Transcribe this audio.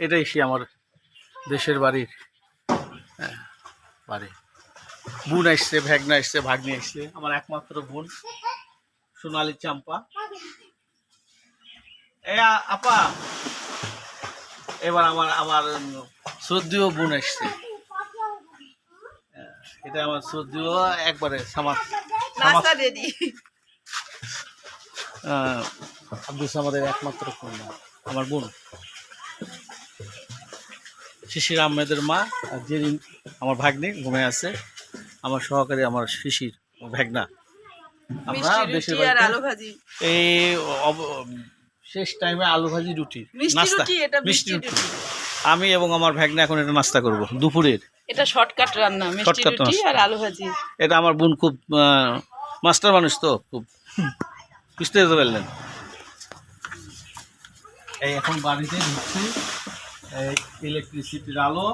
এটাই সে আমার দেশের বাড়ির হ্যাঁ, বাড়ি। বোন আসছে ভ্যাগনা আসছে ভাগ্নি আসছে আমার একমাত্র বোন সোনালি চাম্পা। এ আপা এবার আমার আমার শ্রদ্ধেয় বোন আসছে। হ্যাঁ, এটা আমার শ্রদ্ধেয় একবারে রেডি আব্দুল সামাদের একমাত্র কন্যা আমার বোন। শিশির আহমেদের মা আর জেরিন আমার ভাগ্নি ঘুমে আছে আমার সহকারী আমার শিশির ও ভাগনা। আমরা দেশের বাড়িতে এই শেষ টাইমে আলু ভাজি রুটি নাস্তা মিষ্টি রুটি। আমি এবং আমার ভাগনা এখন এটা নাস্তা করব দুপুরের। এটা শর্টকাট রান্না মিষ্টি রুটি আর আলু ভাজি। এটা আমার বোন খুব মাস্টার মানুষ তো খুব বুঝতে পারলেন এই এখন বাড়িতে ঢুকছি। ইলেকট্রিসিটির আলো